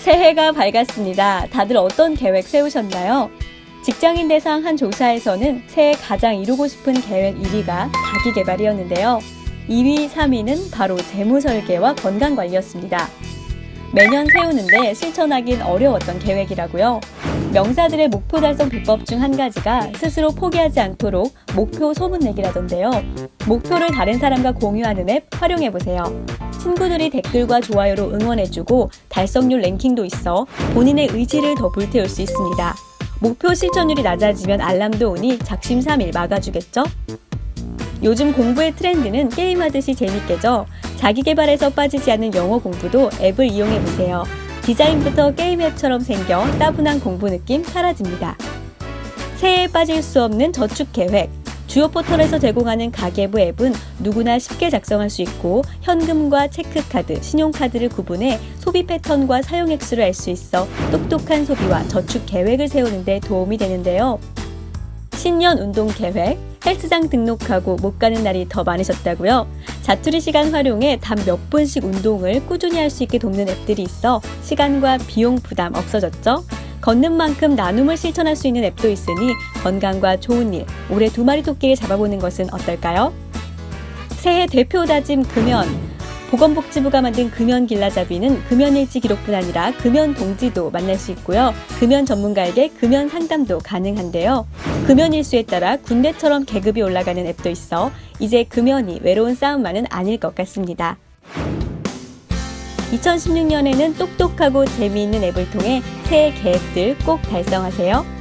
새해가 밝았습니다. 다들 어떤 계획 세우셨나요? 직장인 대상 한 조사에서는 새해 가장 이루고 싶은 계획 1위가 자기 개발이었는데요. 2위, 3위는 바로 재무 설계와 건강 관리였습니다. 매년 세우는데 실천하긴 어려웠던 계획이라고요. 명사들의 목표 달성 비법 중 한 가지가 스스로 포기하지 않도록 목표 소문내기라던데요. 목표를 다른 사람과 공유하는 앱 활용해 보세요. 친구들이 댓글과 좋아요로 응원해주고 달성률 랭킹도 있어 본인의 의지를 더 불태울 수 있습니다. 목표 실천율이 낮아지면 알람도 오니 작심삼일 막아주겠죠? 요즘 공부의 트렌드는 게임하듯이 재밌게죠. 자기 개발에서 빠지지 않는 영어 공부도 앱을 이용해 보세요. 디자인부터 게임 앱처럼 생겨 따분한 공부 느낌 사라집니다. 새해에 빠질 수 없는 저축 계획. 주요 포털에서 제공하는 가계부 앱은 누구나 쉽게 작성할 수 있고 현금과 체크카드, 신용카드를 구분해 소비 패턴과 사용 액수를 알 수 있어 똑똑한 소비와 저축 계획을 세우는 데 도움이 되는데요. 신년 운동 계획, 헬스장 등록하고 못 가는 날이 더 많으셨다고요? 자투리 시간 활용해 단 몇 분씩 운동을 꾸준히 할 수 있게 돕는 앱들이 있어 시간과 비용 부담 없어졌죠? 걷는 만큼 나눔을 실천할 수 있는 앱도 있으니 건강과 좋은 일, 올해 두 마리 토끼를 잡아보는 것은 어떨까요? 새해 대표 다짐 금연. 보건복지부가 만든 금연 길라잡이는 금연일지 기록뿐 아니라 금연 동지도 만날 수 있고요. 금연 전문가에게 금연 상담도 가능한데요. 금연 일수에 따라 군대처럼 계급이 올라가는 앱도 있어 이제 금연이 외로운 싸움만은 아닐 것 같습니다. 2016년에는 똑똑하고 재미있는 앱을 통해 새해 계획들 꼭 달성하세요.